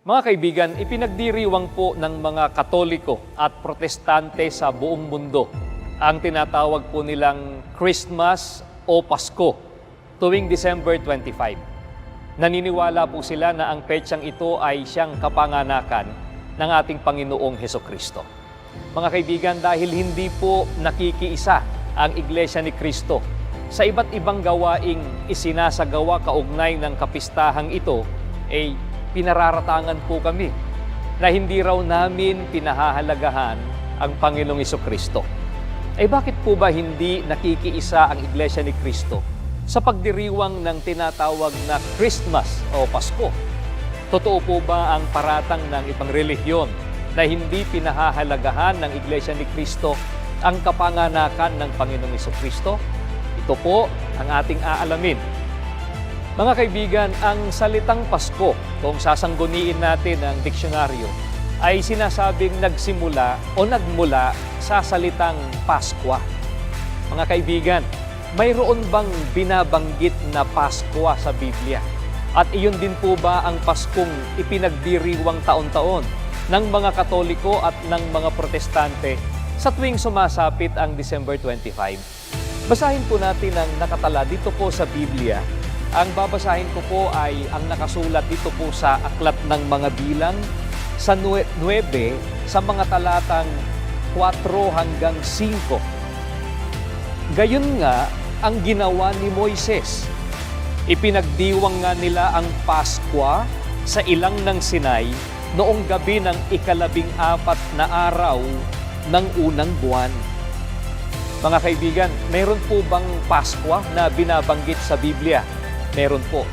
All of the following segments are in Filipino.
Mga kaibigan, ipinagdiriwang po ng mga Katoliko at Protestante sa buong mundo ang tinatawag po nilang Christmas o Pasko tuwing December 25. Naniniwala po sila na ang petsang ito ay siyang kapanganakan ng ating Panginoong Heso Kristo. Mga kaibigan, dahil hindi po nakikiisa ang Iglesia ni Kristo sa iba't ibang gawaing isinasagawa kaugnay ng kapistahang ito, ay pinararatangan po kami na hindi raw namin pinahahalagahan ang Panginoong Iso. Ay bakit po ba hindi nakikiisa ang Iglesia ni Kristo sa pagdiriwang ng tinatawag na Christmas o Pasko? Totoo po ba ang paratang ng ibang relihiyon na hindi pinahahalagahan ng Iglesia ni Kristo ang kapanganakan ng Panginoong Iso? Ito po ang ating aalamin mga kaibigan, ang salitang Pasko, kung sasangguniin natin ang diksyonaryo, ay sinasabing nagsimula o nagmula sa salitang Paskwa. Mga kaibigan, mayroon bang binabanggit na Paskwa sa Biblia? At iyon din po ba ang Paskong ipinagdiriwang taon-taon ng mga Katoliko at ng mga Protestante sa tuwing sumasapit ang December 25? Basahin po natin ang nakatala dito po sa Biblia ang babasahin ko po ay ang nakasulat dito po sa Aklat ng Mga Bilang sa 9 sa mga talatang 4 hanggang 5. Gayon nga ang ginawa ni Moises. Ipinagdiwang nga nila ang Paskwa sa ilang ng Sinai noong gabi ng ikalabing apat na araw ng unang buwan. Mga kaibigan, mayroon po bang Paskwa na binabanggit sa Biblia? Meron po.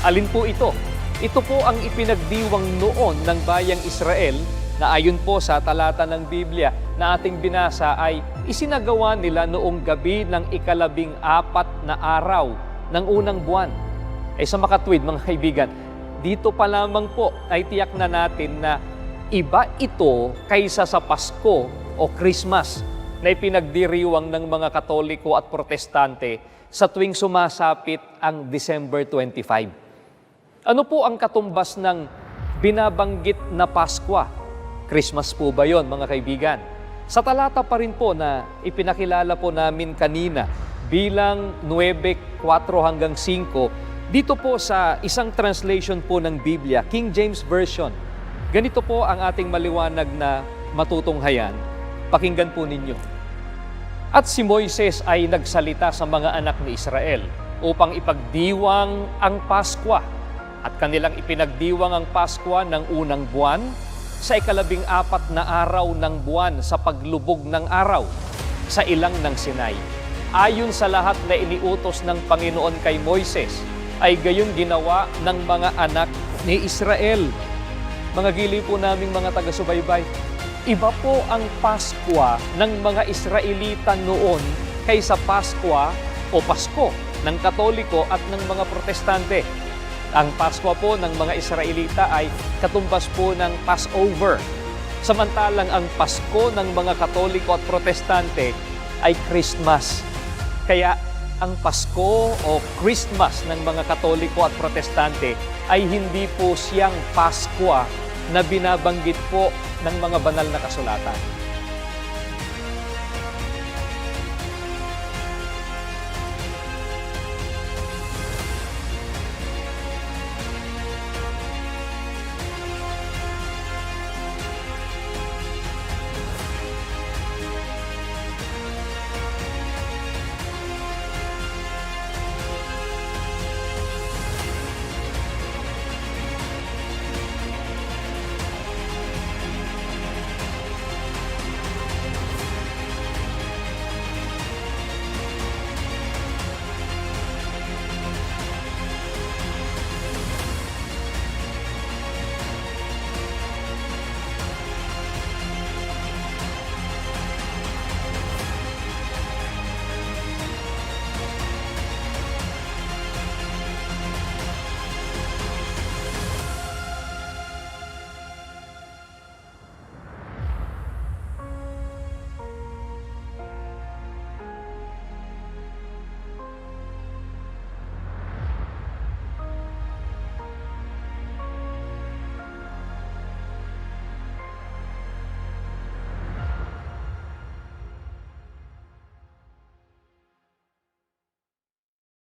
Alin po ito? Ito po ang ipinagdiwang noon ng bayang Israel na ayon po sa talata ng Biblia na ating binasa ay isinagawa nila noong gabi ng ikalabing apat na araw ng unang buwan. Ay sa makatwid mga kaibigan, dito pa lamang po ay tiyak na natin na iba ito kaysa sa Pasko o Christmas na ipinagdiriwang ng mga Katoliko at Protestante sa tuwing sumasapit ang December 25. Ano po ang katumbas ng binabanggit na Paskwa? Christmas po ba yon mga kaibigan? Sa talata pa rin po na ipinakilala po namin kanina bilang 9, 4 hanggang 5, dito po sa isang translation po ng Biblia, King James Version, ganito po ang ating maliwanag na matutunghayan. Pakinggan po ninyo. At si Moises ay nagsalita sa mga anak ni Israel upang ipagdiwang ang Paskwa. At kanilang ipinagdiwang ang Paskwa ng unang buwan sa ikalabing apat na araw ng buwan sa paglubog ng araw sa ilang ng Sinai. Ayon sa lahat na iniutos ng Panginoon kay Moises, ay gayon ginawa ng mga anak ni Israel. Mga gili po naming mga taga-subaybay, Iba po ang Paskwa ng mga Israelita noon kaysa Paskwa o Pasko ng Katoliko at ng mga Protestante. Ang Paskwa po ng mga Israelita ay katumbas po ng Passover. Samantalang ang Pasko ng mga Katoliko at Protestante ay Christmas. Kaya ang Pasko o Christmas ng mga Katoliko at Protestante ay hindi po siyang Paskwa na binabanggit po ng mga banal na kasulatan.